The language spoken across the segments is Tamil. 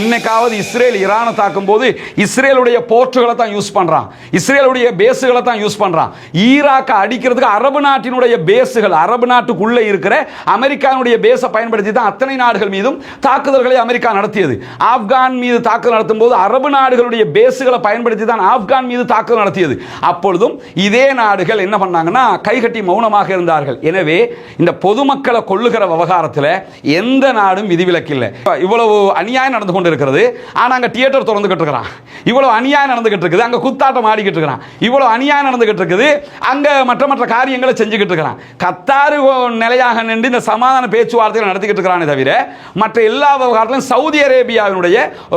இன்னைக்காவது இஸ்ரேல் ஈரானை தாக்கும் போது இஸ்ரேலுடைய போர்ட்டுகளை தான் யூஸ் பண்றான். இஸ்ரேலுடைய பேஸுகளை தான் யூஸ் பண்ணுறான் ஈராக்கை அடிக்கிறதுக்கு அரபு நாட்டினுடைய பேஸுகள் அரபு நாட்டுக்குள்ளே இருக்கிற அமெரிக்கானுடைய பேஸை பயன்படுத்தி தான் அத்தனை நாடுகள் மீதும் தாக்குதல்களை அமெரிக்கா நடத்தியது. ஆப்கான் மீது தாக்குதல் நடத்தும் போது அரபு நாடுகளுடைய பேஸுகளை பயன்படுத்தி தான் ஆப்கான் மீது தாக்குதல் நடத்தியது. அப்பொழுதும் இதே நாடுகள் என்ன பண்ணாங்கன்னா கைகட்டி மௌனமாக இருந்தார்கள். எனவே இந்த பொதுமக்களை கொள்ளுகிற விவகாரத்தில் எந்த நாடும் விதிவிலக்கு இல்லை இவ்வளவு அநியாயம் நடந்து கொண்டு இருக்கிறது ஆனால் அங்கே தியேட்டர் திறந்துகிட்டு இருக்கிறான். இவ்வளவு அநியாயம் நடந்துகிட்டு இருக்குது. அங்கே குத்தாட்டம் ஆடிக்கிட்டு இருக்கிறான். இவ்வளோ அநியாயம் நடந்துகிட்டு இருக்குது. அங்கே மற்ற மற்ற காரியங்களை செஞ்சுக்கிட்டு இருக்கிறான். கத்தாறு நிலையாக நின்று இந்த சமாதான பேச்சுவார்த்தைகள் நடத்திக்கிட்டு இருக்கிறானே தவிர மற்ற எல்லா விவகாரத்திலும் சவுதி அரேபியாவினுடைய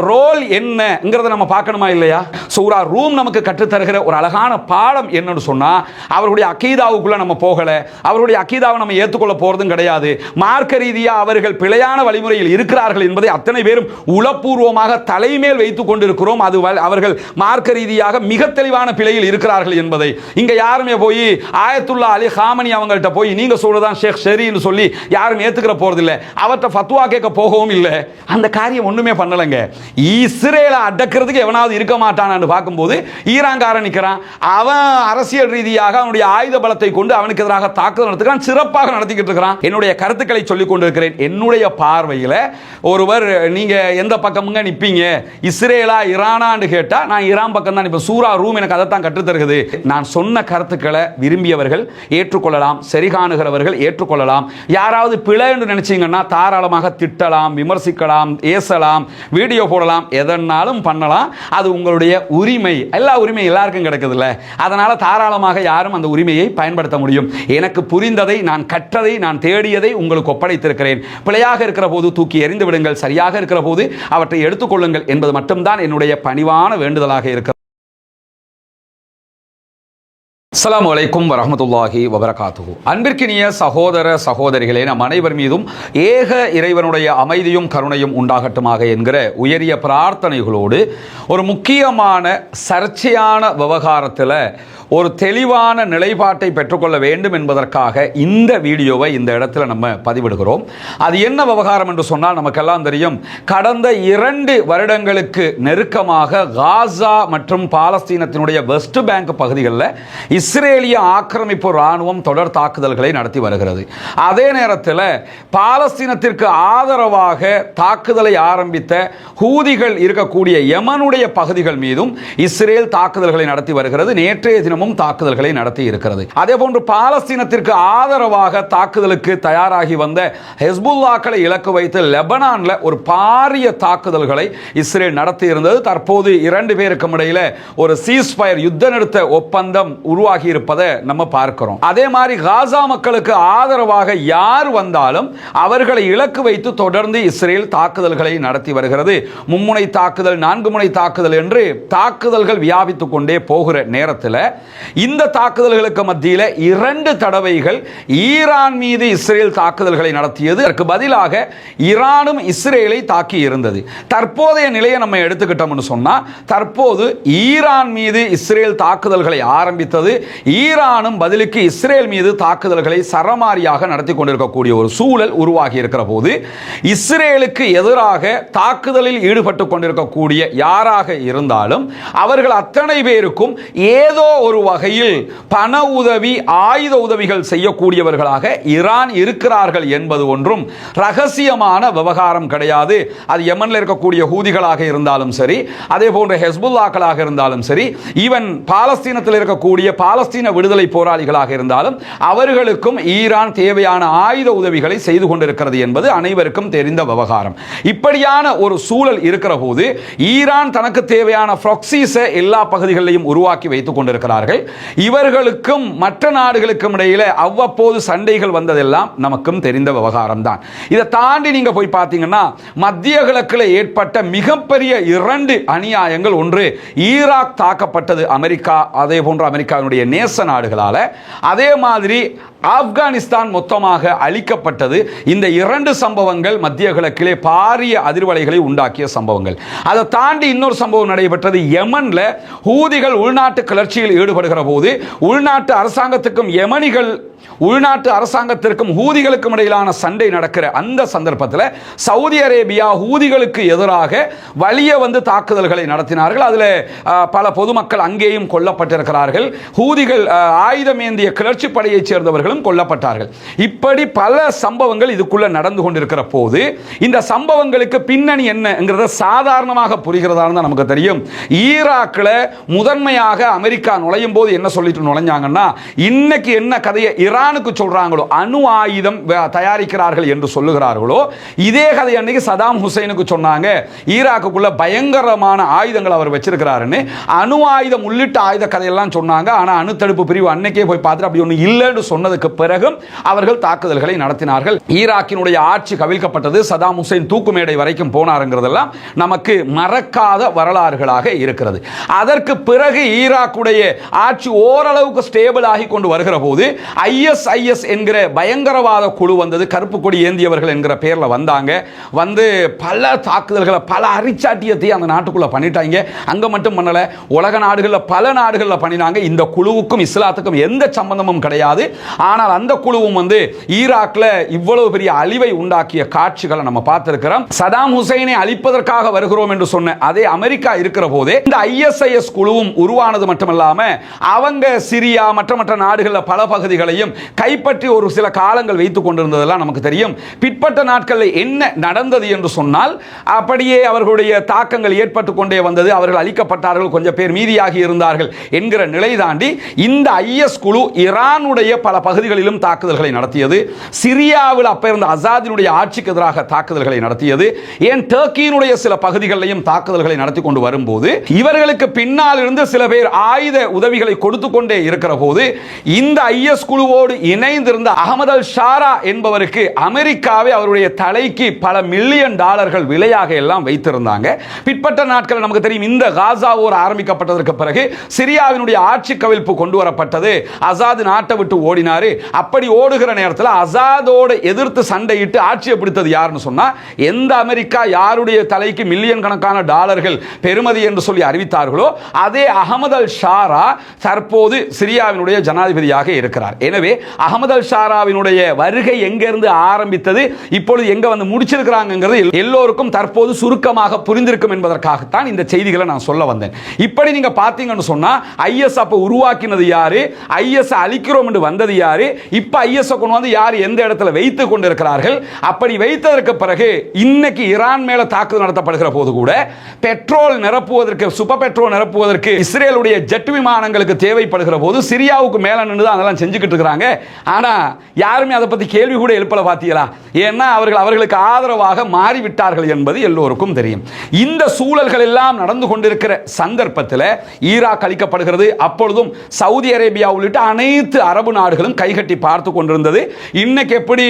ரோல் என்னங்கிறத நம்ம பார்க்கணுமா இல்லையா? சூரா ரூம் நமக்கு கற்றுத்தருகிற ஒரு அழகான பாடம் என்னன்னு சொன்னால் அவர்களுடைய அக்கீதாவுக்குள்ள நம்ம போகலை. அவர்களுடைய அக்கீதாவை நம்ம ஏற்றுக்கொள்ள போகிறதும் கிடையாது. மார்க்க ரீதியாக அவர்கள் பிழையான வழிமுறையில் இருக்கிறார்கள் என்பதை அத்தனை பேரும் உளப்பூர்வமாக தலைமேல் வைத்துக் கொண்டிருக்கிறோம். அது அவர்கள் மார்க்க ரீதியாக மிக தெளிவாக தெளிவான பிழையில் இருக்கிறார்கள் என்பதை. இங்கே யாருமே போய் ஆயத்துல்லா அலி ஹாமனி அவங்கள்ட்ட போய் நீங்கள் சொல்கிறதான் ஷேக் ஷெரின்னு சொல்லி யாரும் ஏற்றுக்கிற போறதில்லை. அவர்கிட்ட ஃபத்வா கேட்க போகவும் இல்லை. அந்த காரியம் ஒன்றுமே பண்ணலைங்க. இஸ்ரேலை அடக்கிறதுக்கு எவனாவது இருக்க மாட்டானான்னு பார்க்கும்போது ஈரான்காரன் நிற்கிறான் அவன் அரசியல் ரீதியாக அவனுடைய ஆயுத பலத்தை கொண்டு அவனுக்கு எதிராக தாக்குதல் நடத்துக்கிறான் சிறப்பாக நடத்திக்கிட்டு இருக்கிறான். என்னுடைய கருத்துக்களை சொல்லிக் கொண்டிருக்கிறேன். என்னுடைய பார்வையில் ஒருவர் நீங்கள் எந்த பக்கமுங்க நிற்பீங்க இஸ்ரேலா ஈரானான்னு கேட்டால் நான் ஈரான் பக்கம் தான் இப்போ சூரா ரூம் எனக்கு அதை தான் கற்றுத்தருகிறது. நான் சொன்ன கருத்துக்களை விரும்பியவர்கள் ஏற்றுக்கொள்ளலாம் சரிகாணுகிறவர்கள் ஏற்றுக்கொள்ளலாம். யாராவது பிழை என்று நினைச்சீங்கன்னா தாராளமாக திட்டலாம் விமர்சிக்கலாம் ஏசலாம் வீடியோ போடலாம் எதனாலும் பண்ணலாம். அது உங்களுடைய உரிமை. எல்லா உரிமையும் எல்லாருக்கும் கிடைக்குதுல்ல. அதனால தாராளமாக யாரும் அந்த உரிமையை பயன்படுத்த முடியும். எனக்கு புரிந்ததை நான் கற்றதை நான் தேடியதை உங்களுக்கு ஒப்படைத்திருக்கிறேன். பிழையாக இருக்கிற போது தூக்கி எறிந்து விடுங்கள். சரியாக இருக்கிற போது அவற்றை எடுத்துக்கொள்ளுங்கள் என்பது மட்டும்தான் என்னுடைய பணிவான வேண்டுதலாக இருக்கிறது. அஸ்லாம் வலைக்கும் வரமத்துல்லாஹி வபரகாத்துஹு. அன்பிற்கினிய சகோதர சகோதரிகளே நம் அனைவர் மீதும் ஏக இறைவனுடைய அமைதியும் கருணையும் உண்டாகட்டுமாக என்கிற உயரிய பிரார்த்தனைகளோடு ஒரு முக்கியமான சர்ச்சையான விவகாரத்தில் ஒரு தெளிவான நிலைப்பாட்டை பெற்றுக்கொள்ள வேண்டும் என்பதற்காக இந்த வீடியோவை இந்த இடத்துல நம்ம பதிவிடுகிறோம். அது என்ன விவகாரம் என்று சொன்னால் நமக்கெல்லாம் தெரியும். கடந்த இரண்டு வருடங்களுக்கு நெருக்கமாக காசா மற்றும் பாலஸ்தீனத்தினுடைய வெஸ்ட் பேங்க் பகுதிகளில் இஸ்ரேலிய ஆக்கிரமிப்பு ராணுவம் தொடர் தாக்குதல்களை நடத்தி வருகிறது. அதே நேரத்தில் பாலஸ்தீனத்திற்கு ஆதரவாக தாக்குதலை ஆரம்பித்த ஹூதிகள் இருக்கக்கூடிய யமனுடைய பகுதிகள் மீதும் இஸ்ரேல் தாக்குதல்களை நடத்தி வருகிறது. நேற்றைய தினமும் தாக்குதல்களை நடத்தி இருக்கிறது. அதே போன்று பாலஸ்தீனத்திற்கு ஆதரவாக தாக்குதலுக்கு தயாராகி வந்த ஹெஸ்புல்லாக்களை இலக்கு வைத்து லெபனான்ல ஒரு பாரிய தாக்குதல்களை இஸ்ரேல் நடத்தி இருந்தது. தற்போது இரண்டு பேருக்கும் இடையில ஒரு சீஸ்பயர் யுத்த நிறுத்த ஒப்பந்தம் உருவாகி இருப்பதை நம்ம பார்க்கிறோம். அதே மாதிரி காசா மக்களுக்கு ஆதரவாக யார் வந்தாலும் அவர்களை இலக்கு வைத்து தொடர்ந்து இஸ்ரேல் தாக்குதல்களை நடத்தி வருகிறது. மும்முனை தாக்குதல் நான்கு முனை தாக்குதல் என்று தாக்குதல்கள் வியாபித்துக் கொண்டே போகிற நேரத்தில் இந்த தாக்குதல்களுக்கு மத்தியில் இரண்டு தடவைகள் ஈரான் மீது இஸ்ரேல் தாக்குதல்களை நடத்தியது. அதற்கு பதிலாக ஈரானும் இஸ்ரேலை தாக்கி இருந்தது. தற்போதைய நிலையை நம்ம எடுத்துக்கிட்டோம்னு சொன்னால் தற்போது ஈரான் மீது இஸ்ரேல் தாக்குதல்களை ஆரம்பித்தது. ஈரானும் பதிலுக்கு இஸ்ரேல் மீது தாக்குதல்களை சரமாரியாக நடத்தி கொண்டிருக்கக்கூடிய ஒரு சூழல் உருவாகி இருக்கிற போது இஸ்ரேலுக்கு எதிராக தாக்குதலில் ஈடுபட்டு கொண்டிருக்கக்கூடிய யாராக இருந்தாலும் அவர்கள் அத்தனை பேருக்கும் ஏதோ ஒரு ஒரு வகையில் பண உதவி ஆயுத உதவிகள் செய்யக்கூடியவர்களாக ஈரான் இருக்கிறார்கள் என்பது ஒன்றும் ரகசியமான விவகாரம் கிடையாது. அது யமனில் இருக்கக்கூடிய ஹூதிகளாக இருந்தாலும் சரி அதே போன்ற ஹெஸ்புல்லாக்களாக இருந்தாலும் சரி ஈவன் பாலஸ்தீனத்தில் இருக்கக்கூடிய பாலஸ்தீன விடுதலை போராளிகளாக இருந்தாலும் அவர்களுக்கும் ஈரான் தேவையான ஆயுத உதவிகளை செய்து கொண்டிருக்கிறது என்பது அனைவருக்கும் தெரிந்த விவகாரம். இப்படியான ஒரு சூழல் இருக்கிற போது ஈரான் தனக்கு தேவையான ப்ராக்சிஸை எல்லா பகுதிகளிலையும் உருவாக்கி வைத்துக் கொண்டிருக்கிறார் கொண்டிருக்கிறார்கள் இவர்களுக்கும் மற்ற நாடுகளுக்கும் இடையில அவ்வப்போது சண்டைகள் வந்ததெல்லாம் நமக்கும் தெரிந்த விவகாரம் தான் இதை தாண்டி நீங்க போய் பார்த்தீங்கன்னா மத்திய கிழக்கில் ஏற்பட்ட மிகப்பெரிய இரண்டு அநியாயங்கள் ஒன்று ஈராக் தாக்கப்பட்டது அமெரிக்கா அதே போன்ற அமெரிக்காவினுடைய நேச நாடுகளால. அதே மாதிரி ஆப்கானிஸ்தான் மொத்தமாக அழிக்கப்பட்டது. இந்த இரண்டு சம்பவங்கள் மத்திய கிழக்கிலே பாரிய அதிர்வலைகளை உண்டாக்கிய சம்பவங்கள். அதை தாண்டி இன்னொரு சம்பவம் நடைபெற்றது. யமன்ல ஹூதிகள் உள்நாட்டு கிளர்ச்சியில் ஈடுபடுகிற போது உள்நாட்டு அரசாங்கத்துக்கும் யமனிகள் உள்நாட்டு அரசாங்கத்திற்கும் ஹூதிகளுக்கும் இடையிலான சண்டை நடக்கிற அந்த சந்தர்ப்பத்தில் சவுதி அரேபியா ஹூதிகளுக்கு எதிராக வலிய வந்து தாக்குதல்களை நடத்தினார்கள். அதில் பல பொதுமக்கள் அங்கேயும் கொல்லப்பட்டிருக்கிறார்கள். ஹூதிகள் ஆயுதம் ஏந்திய கிளர்ச்சி படையைச் சேர்ந்தவர்களும் கொல்லப்பட்டார்கள். இப்படி பல சம்பவங்கள் இதுக்குள்ள நடந்து கொண்டிருக்கிற போது இந்த சம்பவங்களுக்கு பின்னணி என்னங்கிறத சாதாரணமாக புரிகிறதா தான் நமக்கு தெரியும். ஈராக்கில் முதன்மையாக அமெரிக்கா நுழையும் போது என்ன சொல்லிட்டு நுழைஞ்சாங்கன்னா இன்னைக்கு என்ன கதையை ஈரானுக்கு சொல்றாங்களோ அணு ஆயுதம் தயாரிக்கிறார்கள் என்று சொல்லுகிறார்களோ இதே கதை அன்னைக்கு சதாம் ஹுசைனுக்கு சொன்னாங்க. ஈராக்குக்குள்ள பயங்கரமான ஆயுதங்கள் அவர் வச்சிருக்கிறாருன்னு. அணு ஆயுதம் உள்ளிட்ட ஆயுத கதையெல்லாம் சொன்னாங்க. ஆனால் அணு தடுப்பு பிரிவு அன்னைக்கே போய் பார்த்துட்டு அப்படி ஒன்று இல்லைன்னு சொன்னதுக்கு பிறகும் அவர்கள் தாக்குதல்களை நடத்தினார்கள். ஈராக்கினுடைய ஆட்சி கவிழ்க்கப்பட்டது. சதாம் ஹுசைன் தூக்கு மேடை வரைக்கும் போனாருங்கிறதெல்லாம் நமக்கு மறக்காத வரலாறுகளாக இருக்கிறது. அதற்கு பிறகு ஈராக்குடைய ஆட்சி ஓரளவுக்கு ஸ்டேபிள் ஆகி கொண்டு வருகிற போது ஐஎஸ்ஐஎஸ் என்கிற பயங்கரவாத குழு வந்தது கருப்பு கொடி ஏந்தியவர்கள் என்கிற பேரில் வந்தாங்க. வந்து பல தாக்குதல்களை பல அரிச்சாட்டியத்தை அந்த நாட்டுக்குள்ளே பண்ணிட்டாங்க. அங்கே மட்டும் பண்ணல உலக நாடுகளில் பல நாடுகளில் பண்ணினாங்க. இந்த குழுவுக்கும் இஸ்லாத்துக்கும் எந்த சம்பந்தமும் கிடையாது. ஆனால் அந்த குழுவும் வந்து ஈராக்ல இவ்வளவு பெரிய அழிவை உண்டாக்கிய காட்சிகளை நம்ம பார்த்திருக்கிறோம். சதாம் ஹுசைனை அழிப்பதற்காக வருகிறோம் என்று சொன்ன அதே அமெரிக்கா இருக்கிற போதே இந்த ஐஎஸ்ஐஎஸ் குழுவும் உருவானது மட்டுமல்லாமல் அவங்க சிரியா மற்ற மற்ற நாடுகளில் பல பகுதிகளையும் கைப்பற்றி ஒரு சில காலங்கள் வைத்துக் கொண்டிருந்ததெல்லாம் நமக்கு தெரியும். பிற்பட்ட நாட்களில் என்ன நடந்தது என்று சொன்னால் அப்படியே அவர்களுடைய தாக்கங்கள் ஏற்பட்டு கொண்டே வந்தது. அவர்கள் அழிக்கப்பட்டார்கள் கொஞ்சம் பேர் மீதியாகி இருந்தார்கள் என்கிற நிலை தாண்டி இந்த ஐஎஸ் குழு ஈரானுடைய பல பகுதிகளிலும் தாக்குதல்களை நடத்தியது. சிரியாவில் அப்ப இருந்த அசாதினுடைய ஆட்சிக்கு எதிராக தாக்குதல்களை நடத்தியது. ஏன் டர்க்கியினுடைய சில பகுதிகளிலையும் தாக்குதல்களை நடத்தி கொண்டு வரும்போது இவர்களுக்கு பின்னால் இருந்து சில பேர் ஆயுத உதவி உதவிகளை கொடுத்து கொண்டே இருக்கிற போது இந்த ஐஎஸ் குழுவோடு இணைந்திருந்த அகமது அல் ஷாரா என்பவருக்கு அமெரிக்காவே அவருடைய தலைக்கு பல மில்லியன் டாலர்கள் விலையாக எல்லாம் வைத்திருந்தாங்க. பிற்பட்ட நாட்கள் நமக்கு தெரியும் இந்த காசா போர் ஆரம்பிக்கப்பட்டதற்கு பிறகு சிரியாவினுடைய ஆட்சி கவிழ்ப்பு கொண்டு வரப்பட்டது. அசாத் நாட்டை விட்டு ஓடினாரு. அப்படி ஓடுகிற நேரத்தில் அசாதோடு எதிர்த்து சண்டையிட்டு ஆட்சியை பிடித்தது யாருன்னு சொன்னா எந்த அமெரிக்கா யாருடைய தலைக்கு மில்லியன் கணக்கான டாலர்கள் பெருமதி என்று சொல்லி அறிவித்தார்களோ அதே அகமது அல் ஷாரா தற்போது சிரியாவினுடைய ஜனாதிபதியாக இருக்கிறார். எனவே அகமது அல் ஷாராவினுடைய வருகை எங்கிருந்து ஆரம்பித்தது இப்பொழுது எங்க வந்து முடிச்சிருக்கிறாங்கிறது எல்லோருக்கும் தற்போது சுருக்கமாக புரிந்திருக்கும் என்பதற்காகத்தான் இந்த செய்திகளை நான் சொல்ல வந்தேன். இப்படி நீங்க பாத்தீங்கன்னு சொன்னா ஐஎஸ் அப்ப உருவாக்கினது யாரு? ஐஎஸ் அழிக்கிறோம் என்று வந்தது யாரு? இப்ப ஐஎஸ் கொண்டு வந்து யார் எந்த இடத்துல வைத்துக் கொண்டிருக்கிறார்கள்? அப்படி வைத்ததற்கு பிறகு இன்னைக்கு ஈரான் மேல தாக்குதல் நடத்தப்படுகிற போது கூட பெட்ரோல் நிரப்புவதற்கு சுப பெட்ரோல் நிரப்புவதற்கு இஸ்ரேலுடைய ஜெட் விமான விமானங்களுக்கு தேவைப்படுகிற போது சிரியாவுக்கு மேலே நின்று தான் அதெல்லாம் செஞ்சுக்கிட்டு இருக்கிறாங்க. ஆனால் யாருமே அதை பற்றி கேள்வி கூட எழுப்பலை பார்த்தீங்களா ஏன்னா அவர்கள் அவர்களுக்கு ஆதரவாக மாறிவிட்டார்கள் என்பது எல்லோருக்கும் தெரியும். இந்த சூழல்கள் எல்லாம் நடந்து கொண்டிருக்கிற சந்தர்ப்பத்தில் ஈராக் அளிக்கப்படுகிறது. அப்பொழுதும் சவுதி அரேபியா உள்ளிட்ட அனைத்து அரபு நாடுகளும் கைகட்டி பார்த்து கொண்டிருந்தது. இன்னைக்கு எப்படி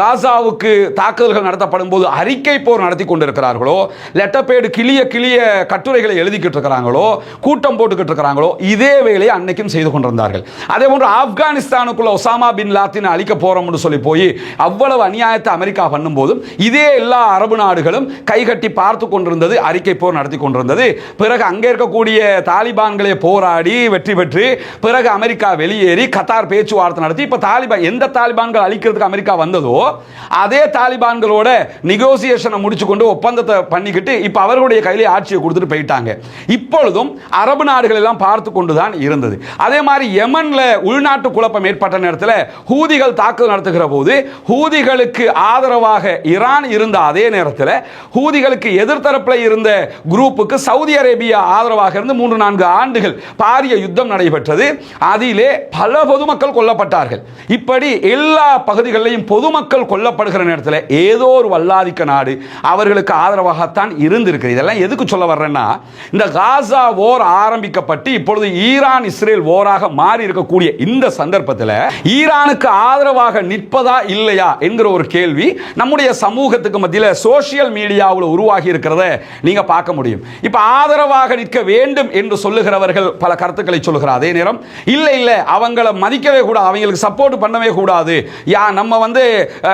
காசாவுக்கு தாக்குதல்கள் நடத்தப்படும் போது அறிக்கை போர் நடத்தி கொண்டிருக்கிறார்களோ லெட்டப்பேடு கிளிய கிளிய கட்டுரைகளை எழுதிக்கிட்டு இருக்கிறாங்களோ கூட்டம் போட்டுக்கிட்டு இருக்கிறாங்களோ இதே வேலையை அன்னைக்கும் செய்து கொண்டிருந்தார்கள். அதே போன்று ஆப்கானிஸ்தானுக்குள்ள ஒசாமா பின் லாத்தின் அழிக்க போறோம்னு சொல்லி போய் அவ்வளவு அநியாயத்தை அமெரிக்கா பண்ணும்போதும் இதே எல்லா அரபு நாடுகளும் கைகட்டி பார்த்து கொண்டிருந்தது அறிக்கை போர் நடத்தி கொண்டிருந்தது. பிறகு அங்கே இருக்கக்கூடிய தாலிபான்களை போராடி வெற்றி பெற்று பிறகு அமெரிக்கா வெளியேறி கத்தார் பேச்சுவார்த்தை நடத்தி. இப்போ தாலிபான் எந்த தாலிபான்கள் அழிக்கிறதுக்கு அமெரிக்கா வந்ததோ அதே தாலிபான்களோட நெகோசியேஷனை முடிச்சு கொண்டு ஒப்பந்தத்தை பண்ணிக்கிட்டு இப்ப அவர்களுடைய கையிலே ஆட்சியை கொடுத்துட்டு போயிட்டாங்க. இப்பொழுதும் அரபு நாடுகள் எல்லாம் பார்த்து கொண்டுதான் இருந்தது. அதே மாதிரி யமனில் உள்நாட்டு குழப்பம் ஏற்பட்ட நேரத்தில் ஹூதிகள் தாக்குதல் நடத்துகிற போது ஹூதிகளுக்கு ஆதரவாக ஈரான் இருந்த அதே நேரத்தில் ஹூதிகளுக்கு எதிர்த்தரப்பில் இருந்த குரூப்புக்கு சவுதி அரேபியா ஆதரவாக இருந்து மூன்று நான்கு ஆண்டுகள் பாரிய யுத்தம் நடைபெற்றது. அதிலே பல பொதுமக்கள் கொல்லப்பட்டார்கள். இப்படி எல்லா பகுதிகளிலையும் பொதுமக்கள் கொல்லப்படுகிற நேரத்தில் ஏதோ ஒரு வல்லாதிக்க நாடு அவர்களுக்கு ஆதரவாகத்தான் இருந்திருக்கு. இதெல்லாம் எதுக்கு சொல்ல வர்றேன்னா இந்த காசா ஓர் ஆரம்பிக்கப்பட்டு இப்பொழுது ஈரான் இஸ்ரேல் ஓராக மாறி இருக்கக்கூடிய இந்த சந்தர்ப்பத்தில் ஈரானுக்கு ஆதரவாக நிற்பதா இல்லையா என்கிற ஒரு கேள்வி நம்முடைய சமூகத்துக்கு மத்தியில் சோசியல் மீடியாவில் உருவாகி இருக்கிறத நீங்க பார்க்க முடியும். இப்ப ஆதரவாக நிற்க வேண்டும் என்று சொல்லுகிறவர்கள் பல கருத்துக்களை சொல்லுகிறார். அதே நேரம் இல்லை இல்ல அவங்கள மதிக்கவே கூடாது அவங்களுக்கு சப்போர்ட் பண்ணவே கூடாது. யா நம்ம வந்து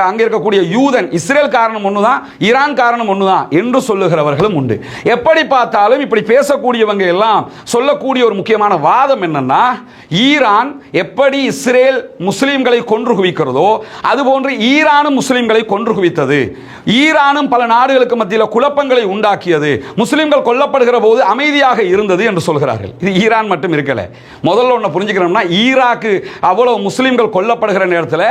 அங்கே அங்க இருக்கக்கூடிய யூதன் இஸ்ரேல் காரணம் ஒண்ணுதான் ஈரான் காரணம் ஒண்ணுதான் என்று சொல்லுகிறவர்களும் உண்டு. எப்படி பார்த்தாலும் இப்படி பேசக்கூடியவங்க எல்லாம் சொல்லக்கூடிய ஒரு முக்கியமான வாதம் என்னன்னா ஈரான் எப்படி இஸ்ரேல் முஸ்லீம்களை கொன்று குவிக்கிறதோ அதுபோன்று ஈரானும் முஸ்லீம்களை கொன்று குவித்தது. ஈரானும் பல நாடுகளுக்கு மத்தியில் குழப்பங்களை உண்டாக்கியது. முஸ்லிம்கள் கொல்லப்படுகிற போது அமைதியாக இருந்தது என்று சொல்கிறார்கள். இது ஈரான் மட்டும் இருக்கலை. முதல்ல ஒன்று புரிஞ்சுக்கிறோம்னா ஈராக்கு அவ்வளவு முஸ்லிம்கள் கொல்லப்படுகிற நேரத்தில்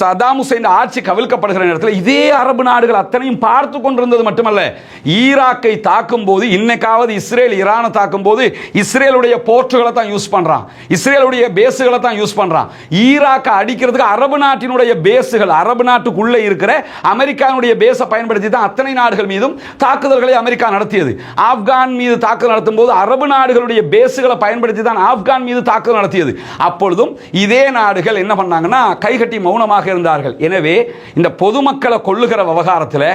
சதாம் ஹுசைன் ஆட்சி கவிழ்க்கப்படுகிற நேரத்தில் இதே அரபு நாடுகள் அத்தனையும் பார்த்து கொண்டிருந்தது மட்டுமல்ல. ஈராக்கை தாக்கும் போது இன்னைக்காவது இஸ்ரேல் ஈரானை தாக்கும் போது இஸ்ரேலுடைய பேஸுகளை தான் யூஸ் பண்ணுறான் இஸ்ரேலுடைய பேஸுகளை தான் யூஸ் பண்ணுறான் ஈராக்கை அடிக்கிறதுக்கு அரபு நாட்டினுடைய பேஸுகள் அரபு நாட்டுக்குள்ளே இருக்கிற அமெரிக்காவுடைய பேஸை பயன்படுத்தி தான் அத்தனை நாடுகள் மீதும் தாக்குதல்களை அமெரிக்கா நடத்தியது. ஆப்கான் மீது தாக்குதல் நடத்தும் போது அரபு நாடுகளுடைய பேஸுகளை பயன்படுத்தி தான் ஆப்கான் மீது தாக்குதல் நடத்தியது. அப்பொழுதும் இதே நாடுகள் என்ன பண்ணாங்கன்னா கைகட்டி மௌனமாக இருந்தார்கள். எனவே இந்த பொதுமக்களை கொள்ளுகிற விவகாரத்தில்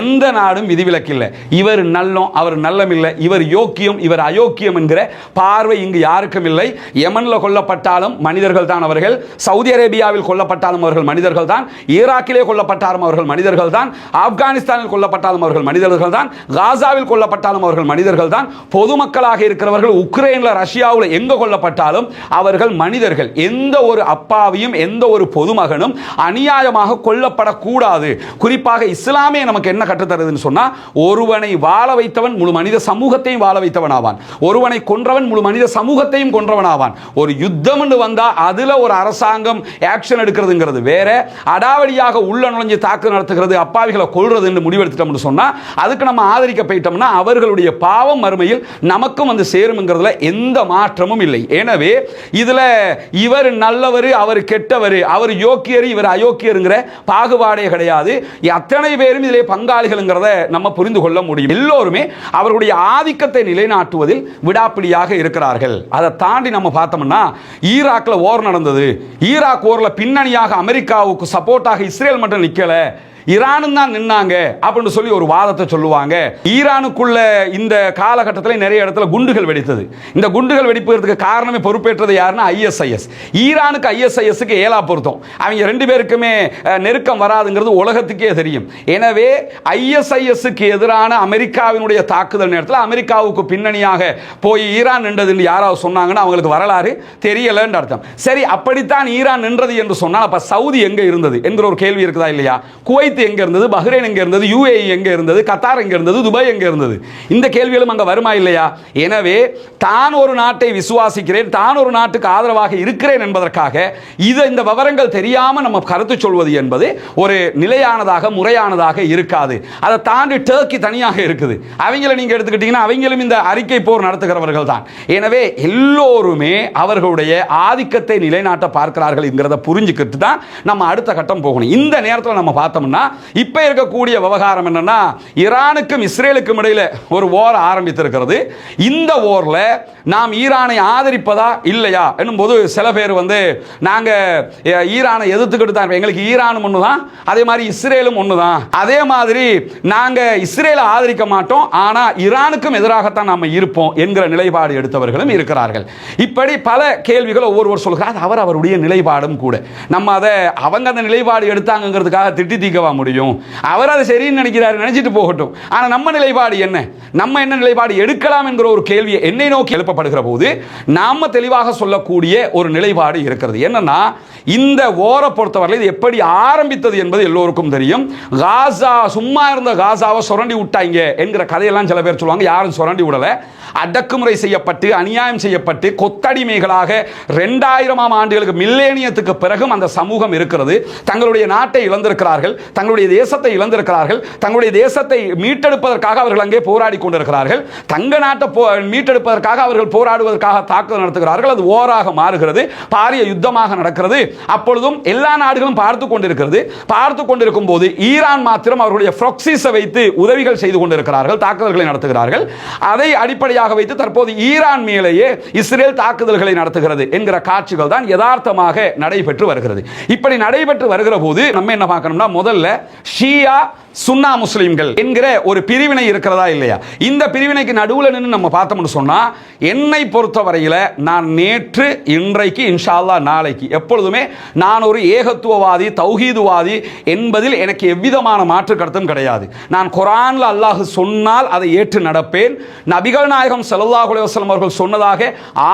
எந்த நாடும் விதிவிலக்கில்லை. இவர் நல்லம் அவர் நல்லம் இல்லை இவர் யோக்கியம் இவர் அயோக்கியம் என்கிற பார்வை இங்கு யாருக்கும் இல்லை. யமனில் கொல்லப்பட்டாலும் மனிதர்கள் தான் அவர்கள். சவுதி அரேபியாவில் கொல்லப்பட்டாலும் அவர்கள் மனிதர்கள் தான் ஈராக்கிலே கொல்லப்பட்டாலும் அவர்கள் மனிதர்கள் தான் ஆப்கானிஸ்தானில் கொல்லப்பட்டாலும் அவர்கள் மனிதர்கள் தான் காசாவில் கொல்லப்பட்டாலும் அவர்கள் மனிதர்கள் தான் பொதுமக்களாக இருக்கிறவர்கள் உக்ரைனில் ரஷ்யாவில் எங்க கொல்லப்பட்டாலும் அவர்கள் மனிதர்கள். எந்த ஒரு அப்பாவியும் எந்த ஒரு பொதுமகனும் அநியாயமாக கொல்லப்படக்கூடாது. குறிப்பாக இஸ்லாமே நமக்கு என்ன கற்றுத்தருதுன்னு சொன்னா ஒருவனை வாழ வைத்தவன் முழு மனித சமூகத்தையும் வாழ வைத்தவன் ஆவான். ஒருவனை கொன்றவன் முழு மனித சமூக சமூகத்தையும் கொன்றவனாவான். ஒரு யுத்தம் வந்தா அதுல ஒரு அரசாங்கம் ஆக்ஷன் எடுக்கிறதுங்கிறது வேற. அடாவடியாக உள்ள நுழைஞ்சு தாக்கு நடத்துகிறது அப்பாவிகளை கொள்றதுன்னு முடிவெடுத்துட்டோம்னு சொன்னா அதுக்கு நம்ம ஆதரிக்க போயிட்டோம்னா அவர்களுடைய பாவம் மறுமையில் நமக்கும் வந்து சேரும்ங்கிறதுல எந்த மாற்றமும் இல்லை. எனவே இதுல இவர் நல்லவர் அவர் கெட்டவர் அவர் யோக்கியர் இவர் அயோக்கியருங்கிற பாகுபாடே கிடையாது. அத்தனை பேரும் இதிலே பங்காளிகள்ங்கிறத நம்ம புரிந்து கொள்ள முடியும். எல்லோருமே அவர்களுடைய ஆதிக்கத்தை நிலைநாட்டுவதில் விடாப்பிடியாக இருக்கிறார்கள். அதை தாண்டி நம்ம பார்த்தோம்னா ஈராக்கில் ஓர் நடந்தது. ஈராக் ஓரில் பின்னணியாக அமெரிக்காவுக்கு சப்போர்ட்டாக இஸ்ரேல் மட்டும் நிற்கலை ஈரானும் தான் நின்னாங்க அப்படின்னு சொல்லி ஒரு வாதத்தை சொல்லுவாங்க. ஈரானுக்குள்ள இந்த காலகட்டத்தில் நிறைய இடத்துல குண்டுகள் வெடித்தது. இந்த குண்டுகள் வெடிப்பதற்கு காரணமே பொறுப்பேற்றது யாருன்னா ஐஎஸ்ஐஎஸ் ஈரானுக்கு ஐஎஸ்ஐஎஸ்க்கு ஏலா பொருத்தம். அவங்க ரெண்டு பேருக்குமே நெருக்கம் வராதுங்கிறது உலகத்துக்கே தெரியும். எனவே ஐஎஸ்ஐஎஸ்க்கு எதிரான அமெரிக்காவினுடைய தாக்குதல் நேரத்தில் அமெரிக்காவுக்கு பின்னணியாக போய் ஈரான் நின்றதுன்னு யாராவது சொன்னாங்கன்னா அவங்களுக்கு வரலாறு தெரியலன்னு அர்த்தம். சரி அப்படித்தான் ஈரான் நின்றது என்று சொன்னால் அப்ப சவுதி எங்க இருந்தது என்கிற ஒரு கேள்வி இருக்குதா இல்லையா? குவைத் எங்க இருந்தது பஹ்ரைன் எங்க இருந்தது யுஏஇ எங்கே இருந்தது கத்தார் எங்கே இருந்தது துபாய் எங்கே இருந்தது? இந்த கேள்விகளும் அங்க வருமா இல்லையா? எனவே தான் ஒரு நாட்டை விசுவாசிக்கிறேன் தான் ஒரு நாட்டுக்கு ஆதரவாக இருக்கிறேன் என்பதற்காக இது இந்த விவரங்கள் தெரியாம நம்ம கருத்து சொல்வது என்பது ஒரு நிலையானதாக முறையானதாக இருக்காது. அதை தாண்டி டேர்க்கி தனியாக இருக்குது. அவங்கள நீங்க எடுத்துக்கிட்டீங்கன்னா அவங்களும் இந்த அறிக்கை போர் நடத்துகிறவர்கள் தான். எனவே எல்லோருமே அவர்களுடைய ஆதிக்கத்தை நிலைநாட்ட பார்க்கிறார்கள் என்கிறத புரிஞ்சுக்கிட்டு தான் நம்ம அடுத்த கட்டம் போகணும். இந்த நேரத்தில் நம்ம பார்த்தோம்னா இப்போ இருக்கக்கூடிய விவகாரம் என்னன்னா ஈரானுக்கும் இஸ்ரேலுக்கும் இடையில ஒரு ஓர் ஆரம்பித்திருக்கிறது. இந்த ஓர்ல நாம் ஈரானை ஆதரிப்பதா இல்லையா என்னும்போது சில பேர் வந்து நாங்க ஈரானை எதிர்த்துக்கிட்டு தான் எங்களுக்கு ஈரானும் ஒன்று தான் அதே மாதிரி இஸ்ரேலும் ஒன்று தான் அதே மாதிரி நாங்க இஸ்ரேலை ஆதரிக்க மாட்டோம் ஆனா ஈரானுக்கும் எதிராகத்தான் நம்ம இருப்போம் என்கிற நிலைப்பாடு எடுத்தவர்களும் இருக்கிறார்கள். இப்படி பல கேள்விகள் ஒவ்வொருவர் சொல்கிறார். அவர் அவருடைய நிலைப்பாடும் கூட. நம்ம அதை அவங்க அந்த நிலைப்பாடு எடுத்தாங்கிறதுக்காக திட்டி தீக்கவா முடியும்? அவர் அதை சரின்னு நினைக்கிறாரு நினைச்சிட்டு போகட்டும். ஆனால் நம்ம நிலைப்பாடு என்ன? நம்ம என்ன நிலைப்பாடு எடுக்கலாம் என்கிற ஒரு கேள்வியை என்னை நோக்கி எழுப்பப்படுகிற போது நாம தெளிவாக சொல்லக்கூடிய ஒரு நிலைப்பாடு இருக்கிறது. என்னன்னா இந்த ஓரை பொறுத்தவரை இது எப்படி ஆரம்பித்தது என்பது எல்லோருக்கும் தெரியும். காசா சும்மா இருந்த காசாவை சுரண்டி விட்டாங்க என்கிற கதையெல்லாம் சில பேர் சொல்லுவாங்க. யாரும் சுரண்டி விடலை. அடக்குமுறை செய்யப்பட்டு அநியாயம் செய்யப்பட்டு கொத்தடிமைகளாக ரெண்டாயிரமாம் ஆண்டுகளுக்கு மில்லேனியத்துக்கு பிறகும் அந்த சமூகம் இருக்கிறது. தங்களுடைய நாட்டை இழந்திருக்கிறார்கள். தங்களுடைய தேசத்தை இழந்திருக்கிறார்கள். தங்களுடைய தேசத்தை மீட்டெடுப்பதற்காக அவர்கள் அங்கே போராடி கொண்டிருக்கிறார்கள். தங்க நாட்டை போ மீட்டெடுப்பதற்காக அவர்கள் போராடுவதற்காக தாக்குதல் நடத்துகிறார்கள். அது ஓராக மாறுகிறது. பாரிய யுத்தமாக நடக்கிறது. அப்பொழுதும் எல்லா நாடுகளும் பார்த்து கொண்டிருக்கிறது. பார்த்து கொண்டிருக்கும் போது ஈரான் மாத்திரம் அவர்களுடைய ப்ரொக்சிஸை வைத்து உதவிகள் செய்து கொண்டிருக்கிறார்கள். தாக்குதல்களை நடத்துகிறார்கள். அதை அடிப்படையாக வைத்து தற்போது ஈரான் மேலேயே இஸ்ரேல் தாக்குதல்களை நடத்துகிறது என்கிற காட்சிகள் தான் யதார்த்தமாக நடைபெற்று வருகிறது. இப்படி நடைபெற்று வருகிற போது நம்ம என்ன பார்க்கணும்னா முதல்ல ஷியா சுன்னா முஸ்லிம்கள் என்கிற ஒரு பிரிவினை இருக்கிறதா இல்லையா? இந்த பிரிவினைக்கு நடுவில் நின்று நம்ம பார்த்தோம்னு சொன்னா என்னை பொறுத்தவரையில் நான் நேற்று இன்றைக்கு இன்ஷா அல்லாஹ் நாளைக்கு எப்பொழுதுமே நான் ஒரு ஏகத்துவவாதி தௌஹீதுவாதி என்பதில் எனக்கு எவ்விதமான மாற்று கருத்தும் கிடையாது. நான் குரானில் அல்லாஹ் சொன்னால் அதை ஏற்று நடப்பேன். நபிகள் நாயகம் ஸல்லல்லாஹு அவர்கள் சொன்னதாக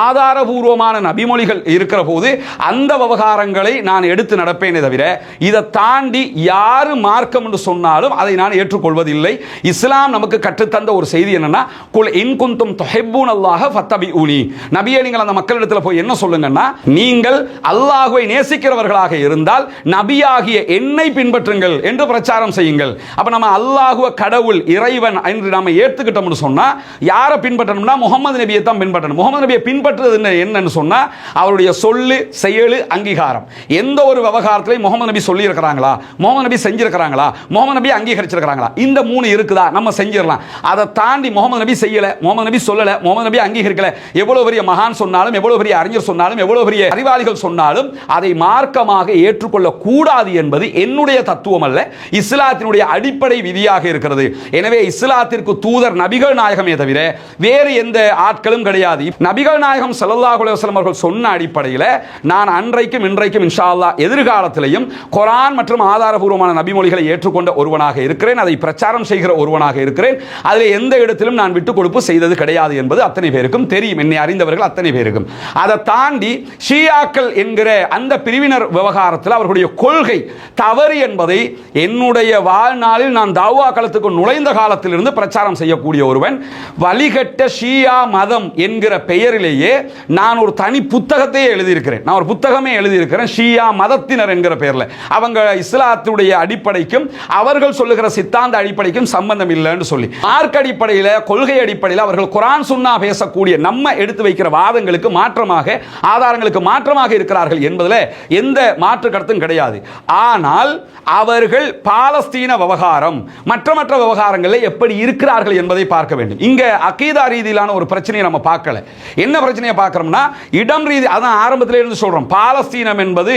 ஆதாரபூர்வமான நபிமொழிகள் இருக்கிற போது அந்த விவகாரங்களை நான் எடுத்து நடப்பேனே தவிர இதை தாண்டி யார் மார்க்கம் என்று சொன்னாலும் அதை நான் ஏற்றுக்கொள்வதில்லை. இஸ்லாம் நமக்கு கற்றுத்தந்த ஒரு செய்தி என்னன்னா குல் இன் குந்தும் தொஹெப்பூன் அல்லாஹ ஃபத்தபி உனி நபியே நீங்கள் அந்த மக்களிடத்தில் போய் என்ன சொல்லுங்கன்னா நீங்கள் அல்லாஹுவை நேசிக்கிறவர்களாக இருந்தால் நபியாகிய என்னை பின்பற்றுங்கள் என்று பிரச்சாரம் செய்யுங்கள். அப்போ நம்ம அல்லாஹுவ கடவுள் இறைவன் என்று நாம் ஏற்றுக்கிட்டோம்னு சொன்னால் யாரை பின்பற்றணும்னா முகமது நபியை தான் பின்பற்றணும். முகமது நபியை பின்பற்றுறது என்னன்னு சொன்னால் அவருடைய சொல்லு செயலு அங்கீகாரம். எந்த ஒரு விவகாரத்திலையும் முகமது நபி சொல்லியிருக்கிறாங்களா? முகமது நபி செஞ்சிருக்கிறாங்களா? முகமது நபி அங்கீகரிச்சிருக்கிறாங்களா? இந்த மூணு இருக்குதா? நம்ம செஞ்சிடலாம். அதை தாண்டி முகமது நபி செய்யல. முகமது நபி சொல்லல. முகமது நபி அங்கீகரிக்கல. எவ்வளவு பெரிய மகான் சொன்னாலும் எவ்வளவு பெரிய அறிஞர் சொன்னாலும் எவ்வளவு பெரிய அறிவாளிகள் சொன்னாலும் அதை மார்க்கமாக ஏற்றுக்கொள்ள கூடாது என்பது என்னுடைய தத்துவம் அல்ல. இஸ்லாத்தினுடைய அடிப்படை விதியாக இருக்கிறது. எனவே இஸ்லாத்திற்கு தூதர் நபிகள் நாயகமே தவிர வேறு எந்த ஆட்களும் கிடையாது. நபிகள் நாயகம் ஸல்லல்லாஹு அலைஹி அவர்கள் சொன்ன அடிப்படையில் நான் அன்றைக்கும் இன்றைக்கும் இன்ஷா அல்லாஹ் எதிர்காலத்திலையும் கொரான் மற்றும் ஆதாரபூர்வமான நபிமொழிகளை ஏற்றுக்கொண்ட ஒருவனாக இருக்கிறேன் அதை பிரச்சாரம் செய்கிற ஒருவனாக இருக்கிறேன். அதில் எந்த இடத்திலும் நான் விட்டுக் கொடுப்பு செய்தது கிடையாது என்பது அத்தனை பேருக்கும் தெரியும். என்னை அறிந்தவர்கள் அத்தனை பேருக்கும். அதை தாண்டி ஷியாக்கள் என்கிற அந்த பிரிவினர் விவகாரத்தில் அவர்களுடைய கொள்கை தவறு என்பதை என்னுடைய வாழ்நாளில் நான் தாவா களத்துக்கு நுழைந்த காலத்திலிருந்து பிரச்சாரம் செய்யக்கூடிய ஒருவன் வழிகட்ட ஷியா மதம் என்கிற பெயரிலேயே நான் ஒரு தனி புத்தகத்தையே எழுதியிருக்கிறேன். நான் ஒரு புத்தகமே எழுதியிருக்கிறேன் ஷியா மதத்தினர் என்கிற பெயரில் அவங்க இஸ்லாத்துடைய அடிப்படைக்கும் அவர்கள் சொல்லுகிற சித்தாந்த அடிப்படைக்கும் சம்பந்தம் இல்லைன்னு சொல்லி. மார்க் அடிப்படையில் கொள்கை அடிப்படையில் அவர்கள் குரான் சுன்னா பேசக்கூடிய நம்ம எடுத்து வைக்கிற வாதங்களுக்கு மாற்றமாக ஆதாரங்களுக்கு மாற்றமாக இருக்கிறார்கள் என்பதில் எந்த மாற்று கருத்தும் கிடையாது. ஆனால் அவர்கள் பாலஸ்தீன விவகாரம் மற்ற மற்ற விவகாரங்களில் எப்படி இருக்கிறார்கள் என்பதை பார்க்க வேண்டும். இங்க அகீதா ரீதியிலான ஒரு பிரச்சனையை நம்ம பார்க்கல. என்ன பிரச்சனையை பார்க்குறோம்னா இடம் ரீதி அதான் ஆரம்பத்திலே இருந்து சொல்றோம். பாலஸ்தீனம் என்பது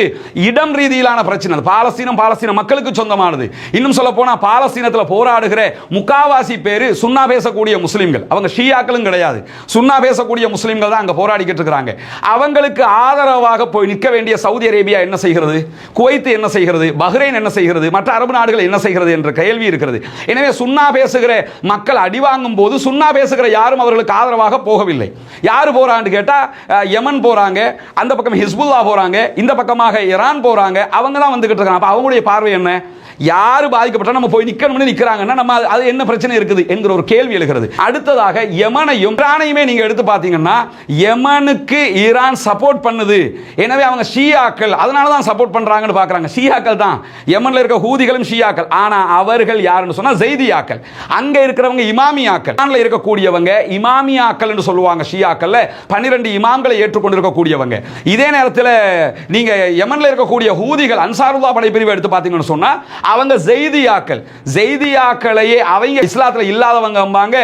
இடம் ரீதியிலான பிரச்சனை. பாலஸ்தீனம் பாலஸ்தீன மக்களுக்கு சொந்தமானது. இன்னும் சொல்ல போனால் பாலஸ்தீனத்தில் போராடுகிற முக்காவாசி பேரு சுன்னா பேசக்கூடிய முஸ்லீம்கள். அவங்க ஷியாக்களும் கிடையாது. சுன்னா பேசக்கூடிய முஸ்லீம்கள் தான் அங்கே போராடிக்கிட்டு இருக்கிறாங்க. அவங்களுக்கு ஆதரவாக போய் நிற்க வேண்டிய சவுதி அரேபியா என்ன செய்கிறது? குவைத் என்ன செய்கிறது? பஹ்ரைன் என்ன செய்கிறது? மற்ற அரபு நாடுகள் என்ன செய்கிறது என்ற கேள்வி இருக்கிறது. எனவே சுண்ணா பேசுகிற மக்கள் அடிவாங்கும் போது சுன்னா பேசுகிற யாரும் அவர்களுக்கு ஆதரவாக போகவில்லை. யார் போறான்னு கேட்டால் யமன் போகிறாங்க அந்த பக்கம் ஹிஸ்புல்லா போகிறாங்க இந்த பக்கமாக ஈரான் போகிறாங்க அவங்க தான் வந்துகிட்டு இருக்காங்க. அப்போ அவங்களுடைய பார்வை என்ன? யாரு பாதிக்கப்பட்டா நம்ம போய் நிக்கணும்னு நிக்கிறாங்கன்னா நம்ம அது- என்ன பிரச்சனை இருக்குது என்கிற ஒரு கேள்வி எழுகிறது. அடுத்ததாக யமனையும் ஈரானையுமே நீங்க எடுத்து பார்த்தீங்கன்னா யமனுக்கு ஈரான் சப்போர்ட் பண்ணுது. எனவே அவங்க ஷியாக்கள் அதனால தான் சப்போர்ட் பண்றாங்கன்னு பார்க்கறாங்க. ஷியாக்கள் தான். யமன்ல இருக்க ஹூதிகளும் ஷியாக்கள். ஆனா அவர்கள் யாருன்னு சொன்னா ஜெய்தியாக்கள். அங்க இருக்கிறவங்க இமாமியாக்கள். ஈரான்ல இருக்கக்கூடியவங்க இமாமியாக்கள் என்று சொல்லுவாங்க ஷியாக்களில். பன்னிரண்டு இமாம்களை ஏற்றுக்கொண்டிருக்கக்கூடியவங்க. இதே நேரத்தில் நீங்க யமன்ல இருக்கக்கூடிய ஹூதிகள் அன்சாருல்லா படைப்பிரிவு எடுத்து பார்த்தீங்கன்னு சொன்னா அவங்க ஜெய்தியாக்கள். ஜெய்தியாக்களையே அவங்க இஸ்லாத்துல இல்லாதவங்கம்பாங்க.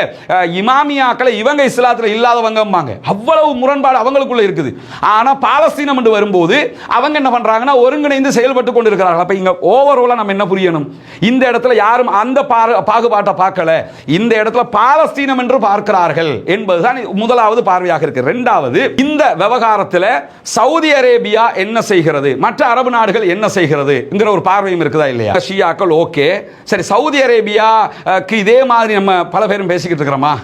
இமாமியாக்களை இவங்க இஸ்லாத்துல இல்லாதவங்கம்பாங்க. அவ்வளவு முரண்பாடு அவங்களுக்குள்ள இருக்குது. ஆனா பாலஸ்தீனம் என்று வரும்போது அவங்க என்ன பண்றாங்கன்னா ஒருங்கிணைந்து செயல்பட்டு கொண்டு இருக்கிறார்கள் அப்ப இங்க ஓவரோலாக நம்ம என்ன புரியணும்? இந்த இடத்துல யாரும் அந்த பாகுபாட்டை பார்க்கல. இந்த இடத்துல பாலஸ்தீனம் என்று பார்க்கிறார்கள் என்பதுதான் முதலாவது பார்வையாக இருக்கு. ரெண்டாவது இந்த விவகாரத்தில் சவுதி அரேபியா என்ன செய்கிறது? மற்ற அரபு நாடுகள் என்ன செய்கிறதுங்கிற ஒரு பார்வையும் இருக்குதா இல்லையா? ஷியாக்கள் ஓகே. சரி சவுதி அரேபியாக்கு இதே மாதிரி நம்ம பல பேரும் பேசிக்கிட்டு இருக்கிறோமா?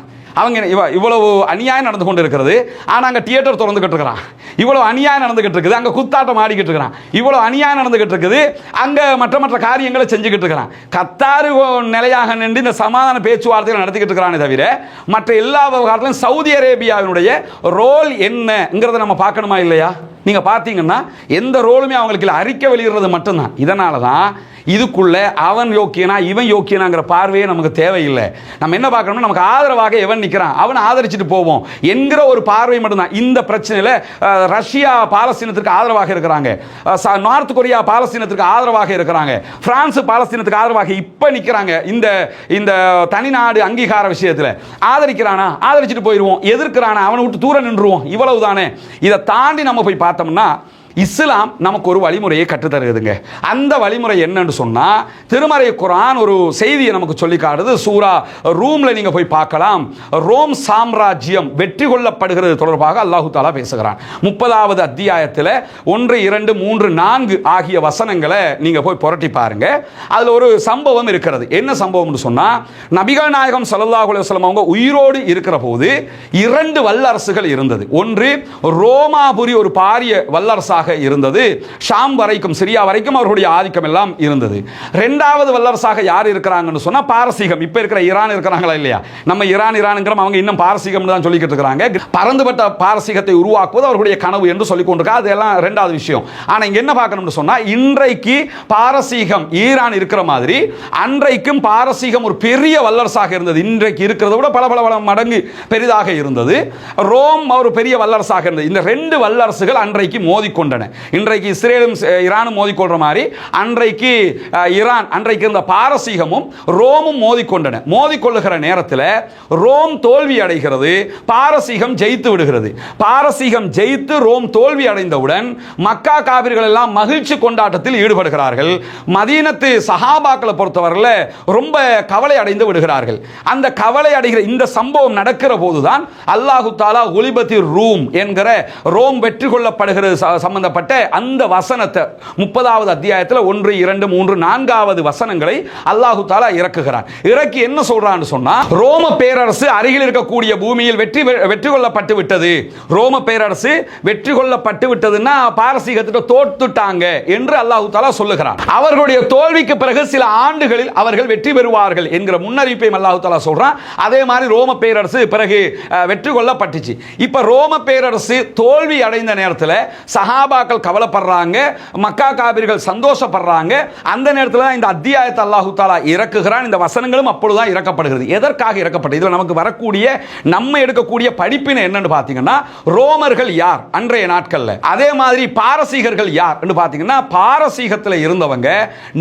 அவங்க இவ இவ்வளவு அநியாயம் நடந்து கொண்டு இருக்கிறது ஆனால் அங்கே தியேட்டர் திறந்துக்கிட்டு இருக்கிறான். இவ்வளவு அநியாயம் நடந்துகிட்டு இருக்குது. அங்கே குத்தாட்டம் ஆடிக்கிட்டு இருக்கிறான். இவ்வளவு அநியாயம் நடந்துகிட்டு இருக்குது. அங்கே மற்ற மற்ற காரியங்களை செஞ்சுக்கிட்டு இருக்கிறான். கத்தாறு நிலையாக நின்று இந்த சமாதான பேச்சுவார்த்தைகள் நடத்திக்கிட்டு இருக்கிறானே தவிர மற்ற எல்லா விவகாரத்திலும் சவுதி அரேபியாவினுடைய ரோல் என்னங்கிறத நம்ம பார்க்கணுமா இல்லையா? நீங்க பார்த்தீங்கன்னா எந்த ரோலுமே அவங்களுக்கு இல்லை. அறிக்கை வெளியிடுறது மட்டும்தான். இதனால தான் இதுக்குள்ள அவன் யோக்கியனா இவன் யோக்கியனாங்கிற பார்வையே நமக்கு தேவையில்லை. நம்ம என்ன பார்க்கணும்னா நமக்கு ஆதரவாக எவன் நிற்கிறான் அவன் ஆதரிச்சுட்டு போவோம் என்கிற ஒரு பார்வை மட்டும்தான். இந்த பிரச்சனையில் ரஷ்யா பாலஸ்தீனத்திற்கு ஆதரவாக இருக்கிறாங்க. ச- நார்த் கொரியா பாலஸ்தீனத்திற்கு ஆதரவாக இருக்கிறாங்க. பிரான்ஸ் பாலஸ்தீனத்துக்கு ஆதரவாக இப்போ நிற்கிறாங்க இந்த இந்த தனிநாடு அங்கீகார விஷயத்தில். ஆதரிக்கிறானா? ஆதரிச்சுட்டு போயிடுவோம் எதிர்க்கிறானா? அவனை விட்டு தூரம் நின்றுவோம். இவ்வளவு தானே இதை தாண்டி நம்ம போய் பார்த்தோம்னா இஸ்லாம் நமக்கு ஒரு வழிமுறையை கற்றுத்தருகுதுங்க அந்த வழிமுறை என்னன்னு சொன்னா திருமறை குரான் ஒரு செய்தியை நமக்கு சொல்லி காட்டுது. சூரா ரூம்ல நீங்க போய் பார்க்கலாம். ரோம் சாம்ராஜ்யம் வெற்றி கொள்ளப்படுகிறது தொடர்பாக அல்லாஹு தாலா பேசுகிறான். முப்பதாவது அத்தியாயத்தில் ஒன்று இரண்டு மூன்று நான்கு ஆகிய வசனங்களை நீங்க போய் புரட்டி பாருங்க. அதுல ஒரு சம்பவம் இருக்கிறது. என்ன சம்பவம்னு சொன்னா நபிகள் நாயகம் ஸல்லல்லாஹு அலுவலம் அவங்க உயிரோடு இருக்கிற போது இரண்டு வல்லரசுகள் இருந்தது. ஒன்று ரோமாபுரி ஒரு பாரிய வல்லரசாக வல்லரசாக இருந்தது. ஷாம் வரைக்கும் சிரியா வரைக்கும் அவர்களுடைய ஆதிக்கம் எல்லாம் இருந்தது. ரெண்டாவது வல்லரசாக யார் இருக்கிறாங்கன்னு சொன்னால் பாரசீகம். இப்போ இருக்கிற ஈரான் இருக்கிறாங்களா இல்லையா? நம்ம ஈரான் ஈரானுங்கிற அவங்க இன்னும் பாரசீகம்னு தான் சொல்லிக்கிட்டு இருக்கிறாங்க. பறந்துபட்ட பாரசீகத்தை உருவாக்குவது அவர்களுடைய கனவு என்று சொல்லிக் கொண்டிருக்கா அதெல்லாம் ரெண்டாவது விஷயம். ஆனால் இங்கே என்ன பார்க்கணும்னு சொன்னால் இன்றைக்கு பாரசீகம் ஈரான் இருக்கிற மாதிரி அன்றைக்கும் பாரசீகம் ஒரு பெரிய வல்லரசாக இருந்தது. இன்றைக்கு இருக்கிறத விட பல பல பல மடங்கு பெரிதாக இருந்தது. ரோம் ஒரு பெரிய வல்லரசாக இருந்தது. இந்த ரெண்டு வல்லரசுகள் அன்றைக்கு மோதிக்கொண்டு மோதிக்கொண்டன இன்றைக்கு இஸ்ரேலும் ஈரானும் மோதிக்கொள்கிற மாதிரி அன்றைக்கு ஈரான் அன்றைக்கு இருந்த பாரசீகமும் ரோமும் மோதிக்கொண்டன. மோதிக்கொள்ளுகிற நேரத்தில் ரோம் தோல்வி அடைகிறது பாரசீகம் ஜெயித்து விடுகிறது. பாரசீகம் ஜெயித்து ரோம் தோல்வி அடைந்தவுடன் மக்கா காவிர்கள் எல்லாம் மகிழ்ச்சி கொண்டாட்டத்தில் ஈடுபடுகிறார்கள். மதீனத்து சஹாபாக்களை பொறுத்தவரையில் ரொம்ப கவலை அடைந்து விடுகிறார்கள். அந்த கவலை அடைகிற இந்த சம்பவம் நடக்கிற போதுதான் அல்லாஹு தாலா ஒலிபதி ரூம் என்கிற ரோம் வெற்றி கொள்ளப்படுகிறது ச- சம்பந்தப்பட்ட அந்த வசனத்தை முப்பதாவது அத்தியாயத்தில் ஒன்று இரண்டு மூன்று நான்காவது வசனங்களை அல்லாஹு தாலா இறக்குகிறான். இறக்கி என்ன சொல்றான்னு சொன்னா ரோம பேரரசு அருகில் இருக்கக்கூடிய பூமியில் வெற்றி வெற்றி கொள்ளப்பட்டு விட்டது. ரோம பேரரசு வெற்றி கொள்ளப்பட்டு விட்டதுன்னா பாரசீகத்திட்ட தோத்துட்டாங்க என்று அல்லாஹு தாலா சொல்லுகிறான். அவர்களுடைய தோல்விக்கு பிறகு சில ஆண்டுகளில் அவர்கள் வெற்றி பெறுவார்கள் என்கிற முன்னறிவிப்பையும் அல்லாஹு தாலா சொல்றான். அதே மாதிரி ரோம பேரரசு பிறகு வெற்றி கொள்ளப்பட்டுச்சு. இப்ப ரோம பேரரசு தோல்வி அடைந்த நேரத்தில் சஹாபாக்கள் கவலைப்படுறாங்க மக்கா காபிர்கள் சந்தோஷப்படுறாங்க. அந்த நேரத்தில் தான் இந்த அத்தியாயத்தை அல்லாஹு தாலா இறக்குகிறான். இந்த வசனங்களும் அப்பொழுதுதான் இறக்கப்படுகிறது. எதற்காக இறக்கப்பட்டது? இதில் நமக்கு வரக்கூடிய நம்ம எடுக்கக்கூடிய படிப்பினை என்னன்னு பார்த்தீங்கன்னா ரோமர்கள் யார் அன்றைய நாட்கள்ல? அதே மாதிரி பாரசீகர்கள் யார் என்று பார்த்தீங்கன்னா பாரசீகத்தில் இருந்தவங்க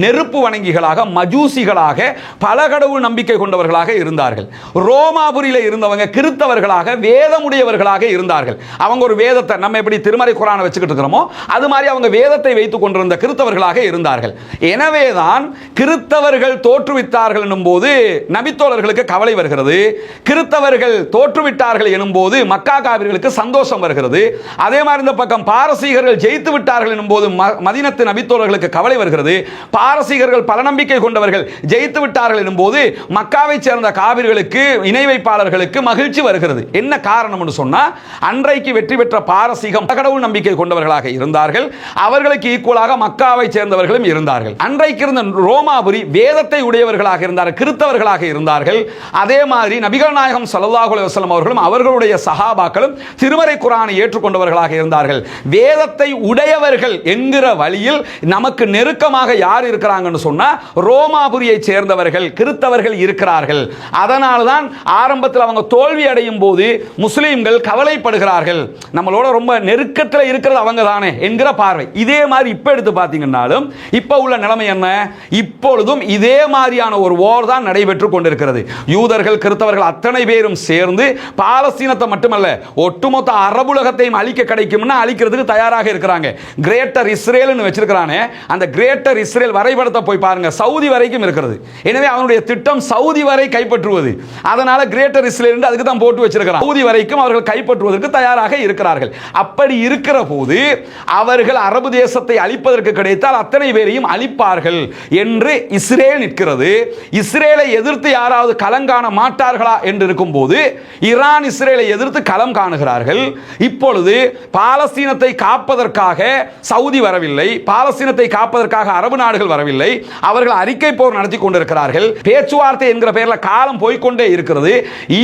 நெருப்பு வணங்கிகளாக மஜூசிகளாக பல கடவுள் நம்பிக்கை கொண்டவர்களாக இருந்தார்கள். ரோமாபுரியில் இருந்தவங்க கிறித்தவர்களாக வேதமுடையவர்களாக இருந்தார்கள். அவங்க ஒரு வேதத்தை நம்ம எப்படி திருமறை குரானை வச்சுக்கிட்டு இருக்கிறோமோ அது மாதிரி அவங்க வேதத்தை வைத்துக் கொண்டிருந்த கிறித்தவர்களாக இருந்தார்கள். எனவேதான் கிறித்தவர்கள் தோற்றுவித்தார்கள் எனும்போது நபித்தோழர்களுக்கு கவலை வருகிறது. கிறித்தவர்கள் தோற்றுவிட்டார்கள் எனும்போது மக்கா காவிர்களுக்கு சந்தோஷம் வருகிறது. அதே மாதிரி இந்த பக்கம் பாரசீகர்கள் ஜெயித்து விட்டார்கள் எனும்போது மதினத்து நபித்தோழர்களுக்கு கவலை வருகிறது. பாரசீகர்கள் பல நம்பிக்கை கொண்டவர்கள் ஜெயித்து விட்டார்கள் எனும்போது மக்காவை சேர்ந்த காவிர்களுக்கு இணை வைப்பாளர்களுக்கு மகிழ்ச்சி வருகிறது. என்ன காரணம்னு சொன்னா அன்றைக்கு வெற்றி பெற்ற பாரசீகம் கடவுள் நம்பிக்கை கொண்டவர்களாக இருந்தார்கள். அவர்களுக்கு ஈக்குவலாக மக்காவை சேர்ந்தவர்களும் இருந்தார்கள். அன்றைக்கு இருந்த ரோமாபுரி வேதத்தை உடையவர்களாக இருந்தார்கள் கிறித்தவர்களாக இருந்தார்கள். அதே மாதிரி நபிகள் நாயகம் சல்லாஹூ அலைஹி அவர்களும் அவர்களுடைய சஹாபாக்களும் திருமறை குரானை ஏற்றுக்கொண்டவர்களாக இருந்தார்கள். வேதத்தை உடையவர்கள் என்கிற வழியில் நமக்கு நெருக்கமாக யார் இருக்கிறாங்கன்னு சொன்னால் ரோமாபுரியை சேர்ந்தவர்கள் கிறித்தவர்கள் இருக்கிறார்கள். அதனால தான் ஆரம்பத்தில் அவங்க தோல்வி அடையும் போது முஸ்லீம்கள் கவலைப்படுகிறார்கள். நம்மளோட ரொம்ப நெருக்கத்தில் இருக்கிறது அவங்க தான் என்கிற பார்வை. இதே மாதிரி இப்போ எடுத்து பார்த்தீங்கன்னாலும் இப்போ உள்ள நிலைமை என்ன? இப்பொழுதும் இதே மாதிரியான ஒரு ஓர் தான் நடைபெற்று கொண்டிருக்கிறது. யூதர்கள் கிறித்தவர்கள் அத்தனை பேரும் சேர்ந்து பாலஸ்தீனத்தை மட்டுமல்ல ஒட்டுமொத்த அரபுலகத்தையும் அழிக்க கிடைக்கும்னா அழிக்கிறதுக்கு தயாராக இருக்கிறாங்க. கிரேட்டர் இஸ்ரேல்னு வச்சிருக்கிறானே அந்த கிரேட்டர் இஸ்ரேல் வரைபடத்தை போய் பாருங்க சவுதி வரைக்கும் இருக்கிறது. எனவே அவனுடைய திட்டம் சவுதி வரை கைப்பற்றுவது. அதனால கிரேட்டர் இஸ்ரேல் அதுக்கு தான் போட்டு வச்சிருக்கிறான். சவுதி வரைக்கும் அவர்கள் கைப்பற்றுவதற்கு தயாராக இருக்கிறார்கள். அப்படி இருக்கிற போது அவர்கள் அரபு தேசத்தை அழிப்பதற்கு கிடைத்தால் அத்தனை பேரையும் அழிப்பார்கள் என்று இஸ்ரேல் நிற்கிறது. இஸ்ரேலை எதிர்த்து யாராவது களம் காண மாட்டார்களா என்று இருக்கும்போது ஈரான் இஸ்ரேலை எதிர்த்து களம் காணுகிறார்கள். இப்பொழுது பாலஸ்தீனத்தை காப்பதற்காக சவுதி வரவில்லை. பாலஸ்தீனத்தை காப்பதற்காக அரபு நாடுகள் வரவில்லை. அவர்கள் அறிக்கை போர் நடத்தி கொண்டிருக்கிறார்கள். பேச்சுவார்த்தை என்கிற பெயரில் காலம் போய்க்கொண்டே இருக்கிறது.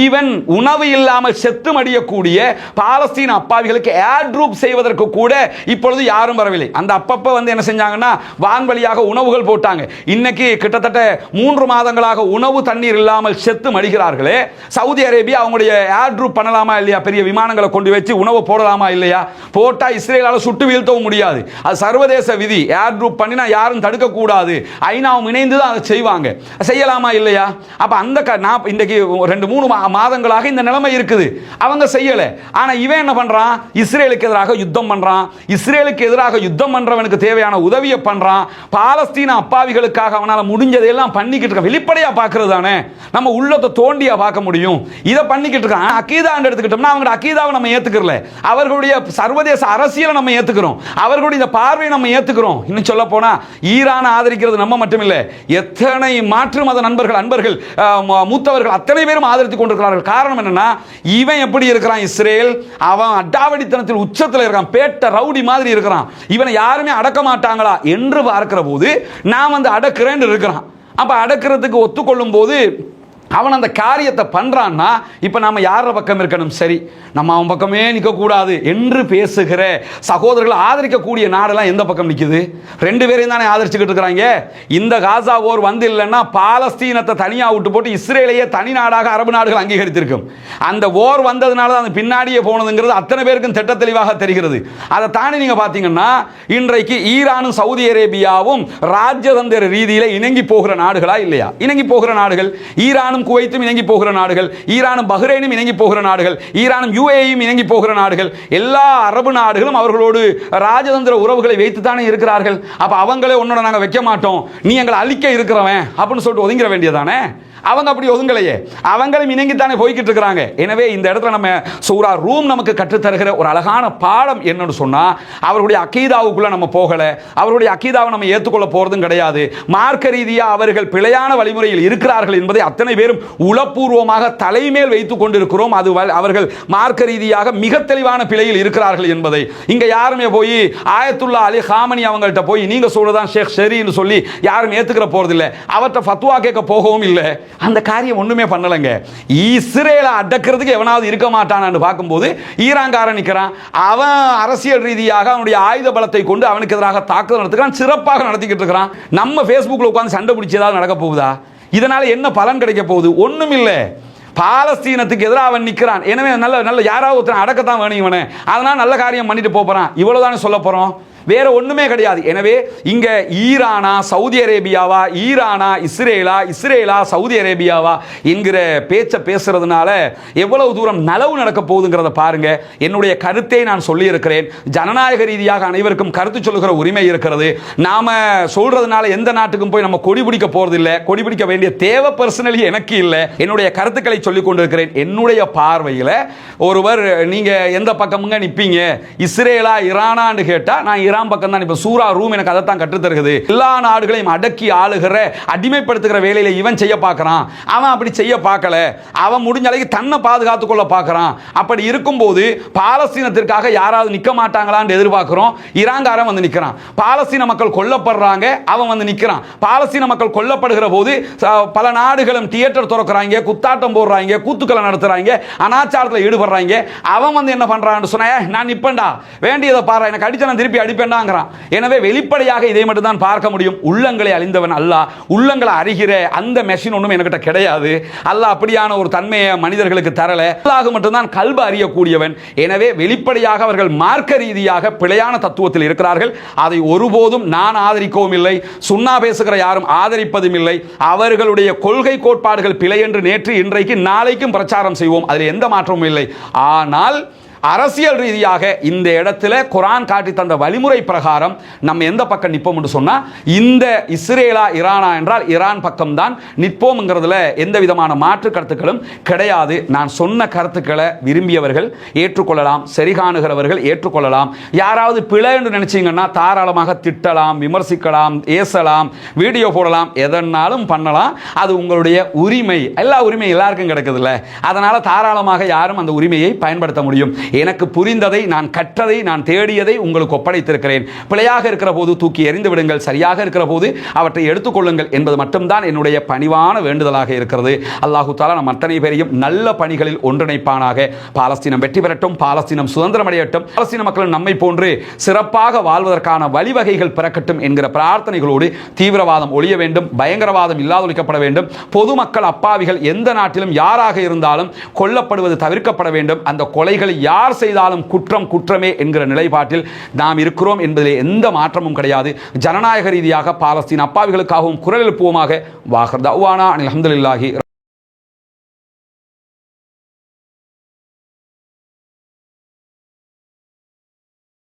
ஈவன் உணவு இல்லாமல் செத்து மடியக்கூடிய பாலஸ்தீன அப்பாவிகளுக்கு ஏர் ட்ரூப் செய்வதற்கு கூட இப்பொழுது யாரும் வரவில்லை. அந்த அப்பப்போ வந்து என்ன செஞ்சாங்கன்னா வான்வழியாக உணவுகள் போட்டாங்க. இன்னைக்கு கிட்டத்தட்ட மூன்று மாதங்களாக உணவு தண்ணீர் இல்லாமல் செத்து மடிகிறார்களே. சவுதி அரேபியா அவங்களுடைய ஏர் ட்ரூப் பண்ணலாமா இல்லையா? பெரிய விமானங்களை கொண்டு வச்சு உணவு போடலாமா இல்லையா? போட்டால் இஸ்ரேலால் சுட்டு வீழ்த்தவும் முடியாது. அது சர்வதேச விதி. ஏர் ட்ரூப் பண்ணினா யாரும் தடுக்கக்கூடாது. ஐநாவும் இணைந்து தான் அதை செய்வாங்க. செய்யலாமா இல்லையா? அப்போ அந்த க- நான் இன்றைக்கு ரெண்டு மூணு மா- மாதங்களாக இந்த நிலைமை இருக்குது. அவங்க செய்யலை. ஆனால் இவன் என்ன பண்ணுறான் இஸ்ரேலுக்கு எதிராக யுத்தம் பண்ணுறான் இஸ்ரேலுக்கு எதிராக யுத்தம் பண்ணுறவனுக்கு தேவையான உதவியை பண்ணுறான் பாலஸ்தீன அப்பாவிகளுக்காக அவனால் முடிஞ்சதையெல்லாம் பண்ணிக்கிட்டு இருக்கான். வெளிப்படையாக பார்க்கறது தானே. நம்ம உள்ளத்தை தோண்டியாக பார்க்க முடியும். இதை பண்ணிக்கிட்டு இருக்கான். அக்கீதான்னு எடுத்துக்கிட்டோம்னா அவங்களோட அக்கீதாவை நம்ம ஏத்துக்கிறல அவர்களுடைய சர்வதேச அரசியலை நம்ம ஏற்றுக்கிறோம் அவர்களுடைய இந்த பார்வையை நம்ம ஏற்றுக்கிறோம் இன்னும் சொல்ல போனால் ஈரான் ஆதரிக்கிறது நம்ம மட்டும் இல்லை எத்தனை மாற்று மத நண்பர்கள் அன்பர்கள் மூத்தவர்கள் அத்தனை பேரும் ஆதரித்து கொண்டிருக்கிறார்கள். காரணம் என்னன்னா இவன் எப்படி இருக்கிறான்? இஸ்ரேல் அவன் அட்டாவடித்தனத்தில் உச்சத்தில் இருக்கான். பேட்ட ரவு ரவுடி மாதிரி இருக்கிறான். இவனை யாருமே அடக்க மாட்டாங்களா என்று பார்க்கிற போது நான் வந்து அடக்கிறேன்னு இருக்கிறான். அப்போ அடக்கிறதுக்கு ஒத்துக்கொள்ளும் போது அவன் அந்த காரியத்தை பண்ணுறான்னா இப்போ நாம் யார பக்கம் இருக்கணும்? சரி நம்ம அவன் பக்கமே நிற்கக்கூடாது என்று பேசுகிற சகோதரர்கள் ஆதரிக்கக்கூடிய நாடெல்லாம் எந்த பக்கம் நிற்குது ரெண்டு பேரையும் தானே ஆதரிச்சுக்கிட்டு இருக்கிறாங்க. இந்த காசா ஓர் வந்து இல்லைன்னா பாலஸ்தீனத்தை தனியாக விட்டு போட்டு இஸ்ரேலையே தனி நாடாக அரபு நாடுகள் அங்கீகரித்திருக்கும். அந்த ஓர் வந்ததுனால தான் அந்த பின்னாடியே போனதுங்கிறது அத்தனை பேருக்கும் திட்ட தெளிவாக தெரிகிறது. அதை தாண்டி நீங்கள் பார்த்தீங்கன்னா இன்றைக்கு ஈரானும் சவுதி அரேபியாவும் ராஜதந்திர ரீதியில் இணங்கி போகிற நாடுகளா இல்லையா? இணங்கி போகிற நாடுகள் ஈரான் ஈரானும் குவைத்தும் இணங்கி போகிற நாடுகள் ஈரானும் பஹ்ரைனும் இணங்கி போகிற நாடுகள் ஈரானும் யுஏயும் இணங்கி போகிற நாடுகள் எல்லா அரபு நாடுகளும் அவர்களோடு ராஜதந்திர உறவுகளை வைத்து தானே இருக்கிறார்கள். அப்ப அவங்களே உன்னோட நாங்க வைக்க மாட்டோம். நீ எங்களை அழிக்க இருக்கிறவன் அப்படின்னு சொல்லிட்டு ஒதுங்கிற வேண்டியதானே அவங்க அப்படி ஒதுங்கலையே. அவங்களும் இணங்கித்தானே போய்கிட்டு இருக்கிறாங்க. எனவே இந்த இடத்துல நம்ம சூரா ரூம் நமக்கு கற்றுத்தருகிற ஒரு அழகான பாடம் என்னன்னு சொன்னா அவருடைய அக்கீதாவுக்குள்ள நம்ம போகல. அவருடைய அக்கீதாவை நம்ம ஏற்றுக்கொள்ள போறதும் கிடையாது. மார்க்க ரீதியாக அவர்கள் பிழையான வழிமுறையில் இருக்கிறார்கள் என்பதை அத்தனை பேர் பேரும் உளப்பூர்வமாக தலைமேல் வைத்துக் கொண்டிருக்கிறோம். அது வ- அவர்கள் மார்க்க ரீதியாக மிக தெளிவான பிழையில் இருக்கிறார்கள் என்பதை. இங்க யாருமே போய் ஆயத்துல்லா அலி ஹாமனி அவங்கள்ட்ட போய் நீங்க சொல்றதான் ஷேக் ஷெரின்னு சொல்லி யாரும் ஏத்துக்கிற போறதில்லை. அவர்கிட்ட ஃபத்துவா கேட்க போகவும் இல்லை. அந்த காரியம் ஒண்ணுமே பண்ணலைங்க. இஸ்ரேலை அடக்கிறதுக்கு எவனாவது இருக்க மாட்டானான்னு பார்க்கும்போது ஈரான்காரன் நிற்கிறான் அவன் அரசியல் ரீதியாக அவனுடைய ஆயுத பலத்தை கொண்டு அவனுக்கு எதிராக தாக்குதல் நடத்துக்கிறான் சிறப்பாக நடத்திக்கிட்டு இருக்கிறான். நம்ம ஃபேஸ்புக்கில் உட்காந்து சண்டை பிடிச்சி ஏதாவது நடக்க போகுதா? இதனால் என்ன பலன் கிடைக்க போகுது? ஒன்றும் இல்லை. பாலஸ்தீனத்துக்கு எதிராக அவன் நிற்கிறான் எனவே நல்ல நல்ல யாராவது ஒருத்தன் அடக்கத்தான் வேணும் இவனை. அதனால் நல்ல காரியம் பண்ணிட்டு போகிறான் இவ்வளோதானே சொல்ல போகிறோம் வேற ஒண்ணுமே கிடையாது. எனவே இங்க ஈரானா சவுதி அரேபியாவா ஈரானா இஸ்ரேலா இஸ்ரேலா சவுதி அரேபியாவா என்கிற பேச்சை பேசுறதுனால எவ்வளவு தூரம் நலவு நடக்க போகுதுங்கிறத பாருங்க. என்னுடைய கருத்தை நான் சொல்லியிருக்கிறேன். ஜனநாயக ரீதியாக அனைவருக்கும் கருத்து சொல்லுகிற உரிமை இருக்கிறது. நாம சொல்றதுனால எந்த நாட்டுக்கும் போய் நம்ம கொடி பிடிக்க போறது இல்லை கொடி பிடிக்க வேண்டிய தேவை பர்சனலி எனக்கு இல்லை. என்னுடைய கருத்துக்களை சொல்லிக் கொண்டிருக்கிறேன். என்னுடைய பார்வையில் ஒருவர் நீங்க எந்த பக்கமுங்க நிற்பீங்க இஸ்ரேலா இரானான்னு கேட்டால் நான் ஈரான் பக்கம் தான் இப்போ சூரா ரூம் எனக்கு அதை தான் கற்றுத்தருகிறது எல்லா நாடுகளையும் அடக்கி ஆளுகிற அடிமைப்படுத்துகிற வேலையில இவன் செய்ய பார்க்குறான். அவன் அப்படி செய்ய பார்க்கல. அவன் முடிஞ்ச அளவுக்கு தன்னை பாதுகாத்து கொள்ள பார்க்குறான். அப்படி இருக்கும்போது பாலஸ்தீனத்திற்காக யாராவது நிக்க மாட்டாங்களான்னு எதிர்பார்க்குறோம். இராங்காரன் வந்து நிக்கிறான். பாலஸ்தீன மக்கள் கொல்லப்படுறாங்க அவன் வந்து நிக்கிறான். பாலஸ்தீன மக்கள் கொல்லப்படுகிற போது பல நாடுகளும் தியேட்டர் திறக்கிறாங்க குத்தாட்டம் போடுறாங்க கூத்துக்களை நடத்துறாங்க அனாச்சாரத்தில் ஈடுபடுறாங்க. அவன் வந்து என்ன பண்ணுறான்னு சொன்னா நான் நிப்பேன்டா. வேண்டியதை பாரு. எனக்கு அடிச்ச நான் திருப்பி வேண்டாங்கிறான். எனவே வெளிப்படையாக இதை மட்டும்தான் பார்க்க முடியும். உள்ளங்களை அழிந்தவன் அல்ல உள்ளங்களை அறிகிற அந்த மெஷின் ஒன்றும் எனக்கிட்ட கிடையாது. அல்ல அப்படியான ஒரு தன்மையை மனிதர்களுக்கு தரல. அல்லாஹ் மட்டும்தான் கல்வி அறியக்கூடியவன். எனவே வெளிப்படையாக அவர்கள் மார்க்க ரீதியாக பிழையான தத்துவத்தில் இருக்கிறார்கள். அதை ஒருபோதும் நான் ஆதரிக்கவும் இல்லை. சுண்ணா பேசுகிற யாரும் ஆதரிப்பதும் இல்லை. அவர்களுடைய கொள்கை கோட்பாடுகள் பிழை என்று நேற்று இன்றைக்கு நாளைக்கும் பிரச்சாரம் செய்வோம். அதில் எந்த மாற்றமும் இல்லை. ஆனால் அரசியல் ரீதியாக இந்த இடத்துல குரான் காட்டி தந்த வழிமுறை பிரகாரம் நம்ம எந்த பக்கம் நிற்போம் என்று சொன்னால் இந்த இஸ்ரேலா ஈரானா என்றால் ஈரான் பக்கம்தான் நிற்போம்ங்கிறதுல எந்த விதமான மாற்று கருத்துக்களும் கிடையாது. நான் சொன்ன கருத்துக்களை விரும்பியவர்கள் ஏற்றுக்கொள்ளலாம் சரிகாணுகிறவர்கள் ஏற்றுக்கொள்ளலாம். யாராவது பிழை என்று நினைச்சீங்கன்னா தாராளமாக திட்டலாம் விமர்சிக்கலாம் ஏசலாம் வீடியோ போடலாம் எதனாலும் பண்ணலாம். அது உங்களுடைய உரிமை. எல்லா உரிமையும் எல்லாருக்கும் கிடைக்குதுல்ல. அதனால் தாராளமாக யாரும் அந்த உரிமையை பயன்படுத்த முடியும். எனக்கு புரிந்ததை நான் கற்றதை நான் தேடியதை உங்களுக்கு ஒப்படைத்திருக்கிறேன். பிழையாக இருக்கிற போது தூக்கி எறிந்து விடுங்கள் சரியாக இருக்கிற போது அவற்றை எடுத்துக்கொள்ளுங்கள் என்பது மட்டும்தான் என்னுடைய பணிவான வேண்டுதலாக இருக்கிறது. அல்லாஹு தாலா நம் அத்தனை பேரையும் நல்ல பணிகளில் ஒன்றிணைப்பானாக. பாலஸ்தீனம் வெற்றி பெறட்டும் பாலஸ்தீனம் சுதந்திரம் அடையட்டும். பாலஸ்தீன மக்களும் நம்மை போன்று சிறப்பாக வாழ்வதற்கான வழிவகைகள் பிறக்கட்டும் என்கிற பிரார்த்தனைகளோடு தீவிரவாதம் ஒழிய வேண்டும் பயங்கரவாதம் இல்லாதொழிக்கப்பட வேண்டும். பொதுமக்கள் அப்பாவிகள் எந்த நாட்டிலும் யாராக இருந்தாலும் கொல்லப்படுவது தவிர்க்கப்பட வேண்டும். அந்த கொலைகளை யார் செய்தாலும் குற்றம் குற்றமே என்கிற நிலைப்பாட்டில் நாம் இருக்கிறோம் என்பதிலே எந்த மாற்றமும் கிடையாது. ஜனநாயக ரீதியாக பாலஸ்தீன் அப்பாவிகளுக்காகவும் குரல் எழுப்புவோமாக வாகர் தவானா அஹமதுல்லாஹி